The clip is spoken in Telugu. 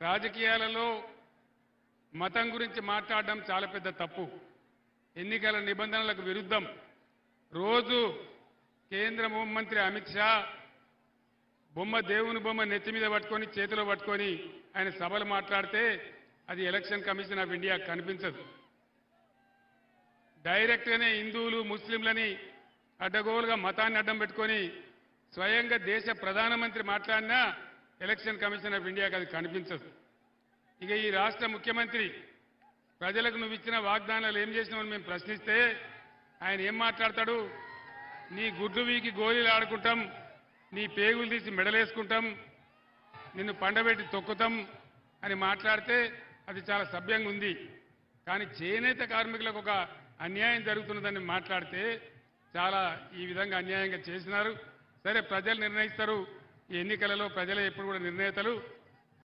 రాజకీయాలలో మతం గురించి మాట్లాడడం చాలా పెద్ద తప్పు. ఎన్నికల నిబంధనలకు విరుద్ధం. రోజు కేంద్ర హోంమంత్రి అమిత్ షా బొమ్మ దేవుని బొమ్మ నెత్తి మీద పట్టుకొని చేతిలో పట్టుకొని ఆయన సభలు మాట్లాడితే అది ఎలక్షన్ కమిషన్ ఆఫ్ ఇండియా కనిపించదు. డైరెక్ట్గానే హిందువులు ముస్లింలని అడ్డగోలుగా మతాన్ని అడ్డం పెట్టుకొని స్వయంగా దేశ ప్రధానమంత్రి మాట్లాడినా ఎలక్షన్ కమిషన్ ఆఫ్ ఇండియాకి అది కనిపించదు. ఇక ఈ రాష్ట్ర ముఖ్యమంత్రి ప్రజలకు నువ్వు ఇచ్చిన వాగ్దానాలు ఏం చేసినావని మేము ప్రశ్నిస్తే ఆయన ఏం మాట్లాడతాడు? నీ గుడ్లు వీకి గోళీలు ఆడుకుంటాం నీ పేగులు తీసి మెడలేసుకుంటాం నిన్ను పండబెట్టి తొక్కుతాం అని మాట్లాడితే అది చాలా సభ్యంగా ఉంది. కానీ చేనేత కార్మికులకు ఒక అన్యాయం జరుగుతున్నదని మాట్లాడితే చాలా ఈ విధంగా అన్యాయంగా చేసినారు. సరే ప్రజలు నిర్ణయిస్తారు. ఈ ఎన్నికలలో ప్రజలే ఎప్పుడు కూడా నిర్ణేతలు.